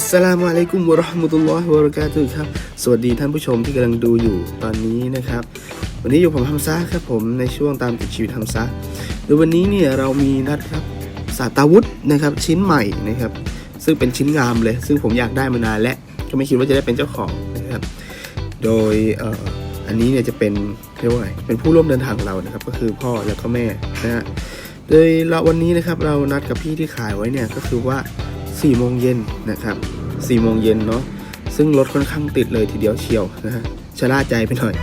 อัสสลามุอะลัยกุมวะราะห์มะตุลลอฮิวะบะเราะกาตุฮ์ครับ สวัสดีท่านผู้ชมที่กำลังดูอยู่ตอนนี้นะครับ วันนี้อยู่ผมฮัมซะครับผมในช่วงตามติดชีวิตฮัมซะโดยวันนี้เนี่ยเรามีนัดครับสาตาวุธนะครับชิ้นใหม่นะครับซึ่งเป็นชิ้นงามเลย ซึ่งผมอยากได้มานานและก็ไม่คิดว่าจะได้เป็นเจ้าของนะครับ โดยเอ่ออันนี้เนี่ยจะเป็นเรียกว่าไงเป็นผู้ร่วมเดินทางของเรานะครับ ก็คือพ่อแล้วก็แม่นะฮะโดยเราวันนี้นะครับเรานัดกับพี่ที่ขายไว้เนี่ยก็คือว่า 4โมงเย็นนะครับ4โมงเย็นเนาะซึ่งรถค่อนข้างติดเลยทีเดียวเชียวนะฮะชะล่าใจไปหน่อย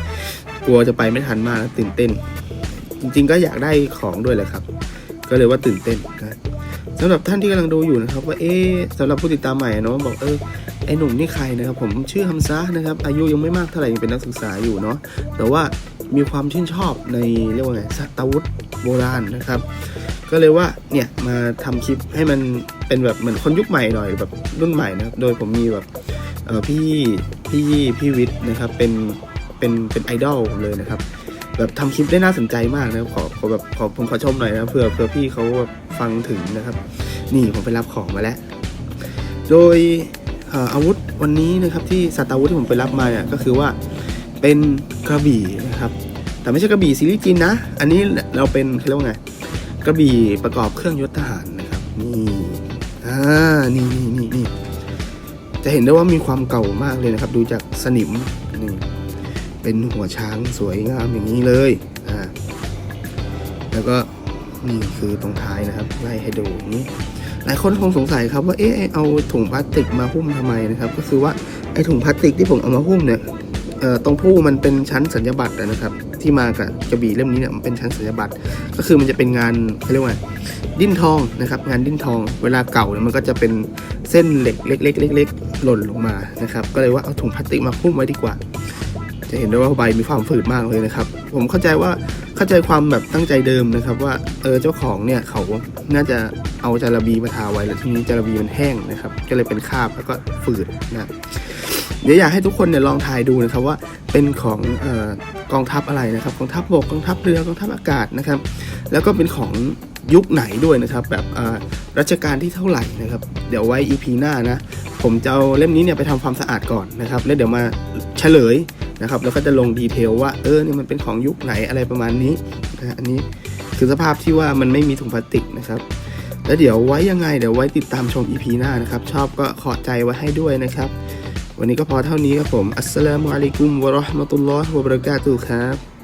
กลัวจะไปไม่ทันมากแล้วตื่นเต้น จริงๆก็อยากได้ของด้วยแหละครับ ก็เลยว่าตื่นเต้นนะสำหรับท่านที่กำลังดูอยู่นะครับ ว่าเอ๊สำหรับผู้ติดตามใหม่เนาะบอกเออไอหนุ่มนี่ใครนะครับผมชื่อฮัมซะนะครับ อายุยังไม่มากเท่าไหร่ยังเป็นนักศึกษาอยู่เนาะแต่ว่ามีความชื่นชอบในเรียกว่าไงสัตวุธโบราณนะครับ ก็เลยว่าเนี่ยมาทำคลิปให้มัน เป็นแบบเหมือนคนยุคใหม่หน่อยแบบรุ่นใหม่นะครับ โดยผมมีแบบเออพี่พี่พี่วิทย์นะครับเป็นเป็นเป็นไอดอลผมเลยนะครับ แบบทำคลิปได้น่าสนใจมากนะครับขอขอแบบขอผมขอชมหน่อยนะเผื่อเผื่อพี่เขาแบบฟังถึงนะครับ นี่ผมไปรับของมาแล้ว โดยอาวุธวันนี้นะครับที่สัตว์อาวุธที่ผมไปรับมาเนี่ยก็คือว่าเป็นกระบี่นะครับ แต่ไม่ใช่กระบี่ซีรีส์จีนนะ อันนี้เราเป็นเขาเรียกว่าไงกระบี่ประกอบเครื่องยศทหารนะครับนี่ อ่า นี่นี่นี่นี่จะเห็นได้ว่ามีความเก่ามากเลยนะครับ ดูจากสนิมนี่เป็นหัวช้างสวยงามอย่างนี้เลยอ่าแล้วก็นี่คือตรงท้ายนะครับไล่ให้ดูนี้หลายคนคงสงสัยครับว่าเอ๊ะเอาถุงพลาสติกมาหุ้มทำไมนะครับ ก็คือว่าไอ้ถุงพลาสติกที่ผมเอามาหุ้มเนี่ย ตรงผู้มันเป็นชั้นสัญญบัตรนะครับ ที่มากับกระบี่เล่มนี้เนี่ยมันเป็นชั้นสัญญบัตรก็คือมันจะเป็นงานเขาเรียกว่าดิ้นทองนะครับ งานดิ้นทอง เวลาเก่าเนี่ยมันก็จะเป็นเส้นเหล็กเล็กๆเล็กๆหล่นลงมานะครับ ก็เลยว่าเอาถุงพลาสติกมาหุ้มไว้ดีกว่า จะเห็นได้ว่าใบมีความฝืดมากเลยนะครับ ผมเข้าใจว่าเข้าใจความแบบตั้งใจเดิมนะครับ ว่าเออเจ้าของเนี่ยเขาน่าจะเอาจาระบีมาทาไว้แล้วทีนี้จาระบีมันแห้งนะครับ ก็เลยเป็นคราบแล้วก็ฝืดนะ เดี๋ยวอยากให้ทุกคนเนี่ยลองทายดูนะครับว่าเป็นของออกองทัพอะไรนะครับกองทัพบกกองทัพเรือกองทัพอากาศนะครับ แล้วก็เป็นของยุคไหนด้วยนะครับ แบบรัชกาลที่เท่าไหร่นะครับ เดี๋ยวไว้ EP หน้านะผมจะเอาเล่มนี้เนี่ยไปทำความสะอาดก่อนนะครับ แล้วเดี๋ยวมาเฉลยนะครับ แล้วก็จะลงดีเทลว่าเออเนี่ยมันเป็นของยุคไหนอะไรประมาณนี้นะอันนี้คือสภาพที่ว่ามันไม่มีถุงพลาสติกนะครับ แล้วเดี๋ยวไว้ยังไงเดี๋ยวไว้ติดตามชม EP หน้านะครับ ชอบก็ขอใจไว้ให้ด้วยนะครับ วันนี้ก็พอเท่านี้ครับผม อัสสลามุอะลัยกุมวะเราะห์มะตุลลอฮ์วะบะเราะกาตุฮ์ครับ